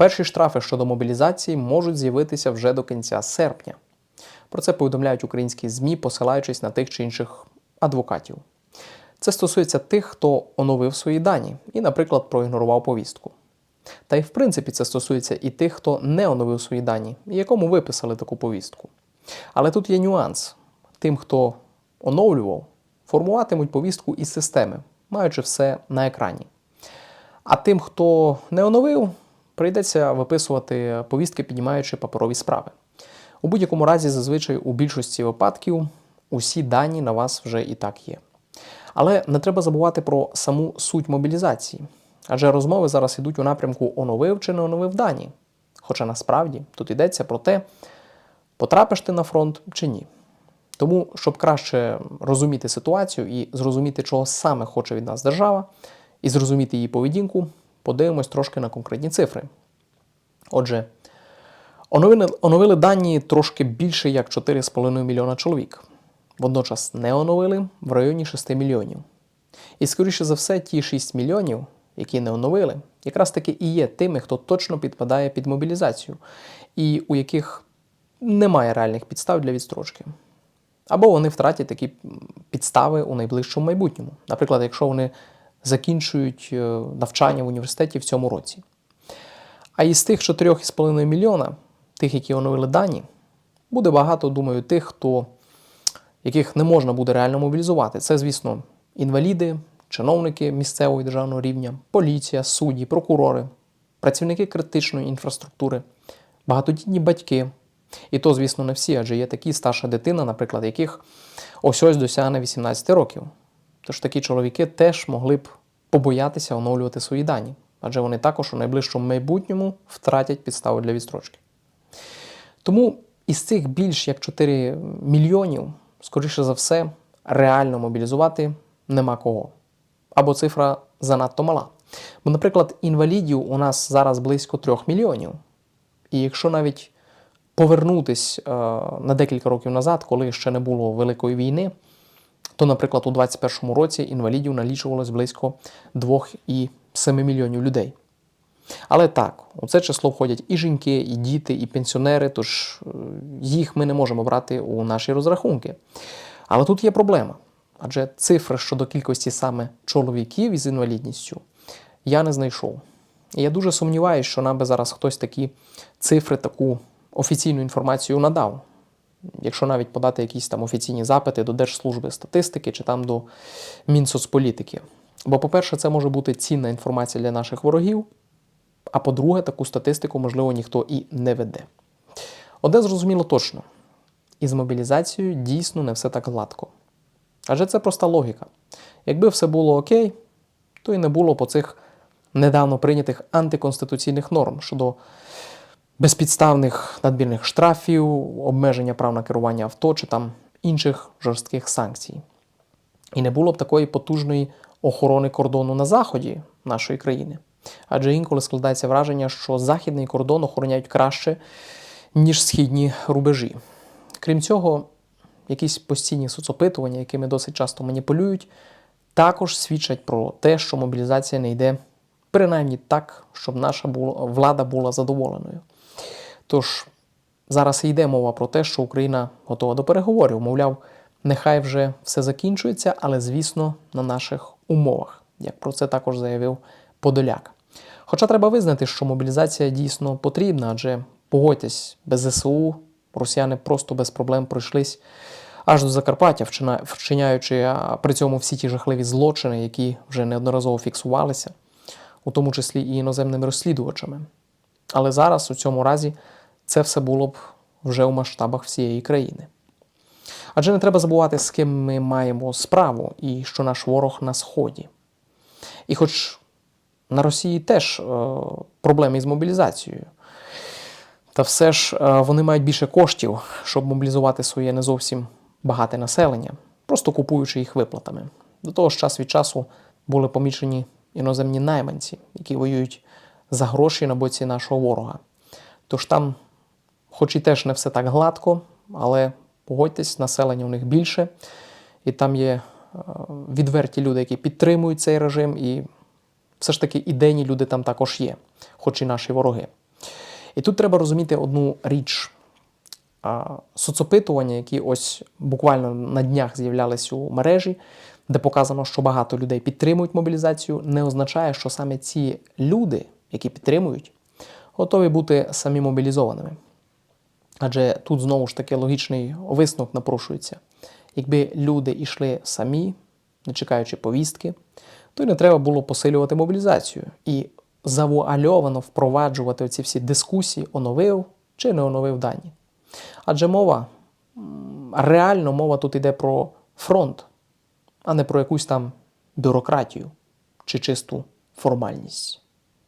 Перші штрафи щодо мобілізації можуть з'явитися вже до кінця серпня. Про це повідомляють українські ЗМІ, посилаючись на тих чи інших адвокатів. Це стосується тих, хто оновив свої дані і, наприклад, проігнорував повістку. Та й в принципі це стосується і тих, хто не оновив свої дані, і якому виписали таку повістку. Але тут є нюанс: тим, хто оновлював, формуватимуть повістку із системи, маючи все на екрані. А тим, хто не оновив, прийдеться виписувати повістки, піднімаючи паперові справи. У будь-якому разі, зазвичай у більшості випадків усі дані на вас вже і так є. Але не треба забувати про саму суть мобілізації, адже розмови зараз йдуть у напрямку оновив чи не оновив дані. Хоча насправді тут йдеться про те, потрапиш ти на фронт чи ні. Тому, щоб краще розуміти ситуацію і зрозуміти, чого саме хоче від нас держава, і зрозуміти її поведінку, подивимось трошки на конкретні цифри. Отже, оновили, оновили дані трошки більше як 4,5 мільйона чоловік. Водночас не оновили в районі 6 мільйонів. І, скоріше за все, ті 6 мільйонів, які не оновили, якраз таки і є тими, хто точно підпадає під мобілізацію, і у яких немає реальних підстав для відстрочки. Або вони втратять такі підстави у найближчому майбутньому. Наприклад, якщо вони закінчують е, навчання в університеті в цьому році. А із тих 4,5 мільйона, тих, які оновили дані, буде багато, думаю, тих, хто, яких не можна буде реально мобілізувати. Це, звісно, інваліди, чиновники місцевого і державного рівня, поліція, судді, прокурори, працівники критичної інфраструктури, багатодітні батьки. І то, звісно, не всі, адже є такі старша дитина, наприклад, яких ось ось досягне 18 років. Тож такі чоловіки теж могли б побоятися оновлювати свої дані, адже вони також у найближчому майбутньому втратять підстави для відстрочки. Тому із цих більш як 4 мільйонів, скоріше за все, реально мобілізувати нема кого. Або цифра занадто мала. Бо, наприклад, інвалідів у нас зараз близько 3 мільйонів. І якщо навіть повернутись е, на декілька років назад, коли ще не було Великої війни, то, наприклад, у 2021 році інвалідів налічувалось близько 2,7 мільйонів людей. Але так, у це число входять і жінки, і діти, і пенсіонери, тож е, їх ми не можемо брати у наші розрахунки. Але тут є проблема. Адже цифри щодо кількості саме чоловіків із інвалідністю я не знайшов. І я дуже сумніваюся, що нам би зараз хтось такі цифри, таку офіційну інформацію надав. Якщо навіть подати якісь там офіційні запити до Держслужби статистики чи там до Мінсоцполітики. Бо, по-перше, це може бути цінна інформація для наших ворогів, а по-друге, таку статистику, можливо, ніхто і не веде. Одне зрозуміло точно: із мобілізацією дійсно не все так гладко. Адже це проста логіка. Якби все було окей, то і не було по цих недавно прийнятих антиконституційних норм щодо безпідставних надмірних штрафів, обмеження прав на керування авто чи там інших жорстких санкцій. І не було б такої потужної охорони кордону на заході нашої країни. Адже інколи складається враження, що західний кордон охороняють краще, ніж східні рубежі. Крім цього, якісь постійні соцопитування, якими досить часто маніпулюють, також свідчать про те, що мобілізація не йде принаймні так, щоб наша влада була задоволеною. Тож зараз йде мова про те, що Україна готова до переговорів. Мовляв, нехай вже все закінчується, але, звісно, на наших умовах, як про це також заявив Подоляк. Хоча треба визнати, що мобілізація дійсно потрібна, адже погодьтесь, без ЗСУ росіяни просто без проблем пройшлись аж до Закарпаття, вчиняючи при цьому всі ті жахливі злочини, які вже неодноразово фіксувалися, у тому числі і іноземними розслідувачами. Але зараз у цьому разі це все було б вже у масштабах всієї країни. Адже не треба забувати, з ким ми маємо справу і що наш ворог на сході. І хоч на Росії теж е, проблеми із мобілізацією, та все ж е, вони мають більше коштів, щоб мобілізувати своє не зовсім багате населення, просто купуючи їх виплатами. До того ж, час від часу були помічені іноземні найманці, які воюють за гроші на боці нашого ворога. Тож там, хоч і теж не все так гладко, але погодьтесь, населення у них більше, і там є е, відверті люди, які підтримують цей режим, і все ж таки ідейні люди там також є, хоч і наші вороги. І тут треба розуміти одну річ. Соцопитування, які ось буквально на днях з'являлись у мережі, де показано, що багато людей підтримують мобілізацію, не означає, що саме ці люди, які підтримують, готові бути самі мобілізованими. Адже тут знову ж таки логічний висновок напрошується. Якби люди йшли самі, не чекаючи повістки, то й не треба було посилювати мобілізацію і завуальовано впроваджувати оці всі дискусії, оновив чи не оновив дані. Адже мова, реально мова тут йде про фронт, а не про якусь там бюрократію чи чисту формальність.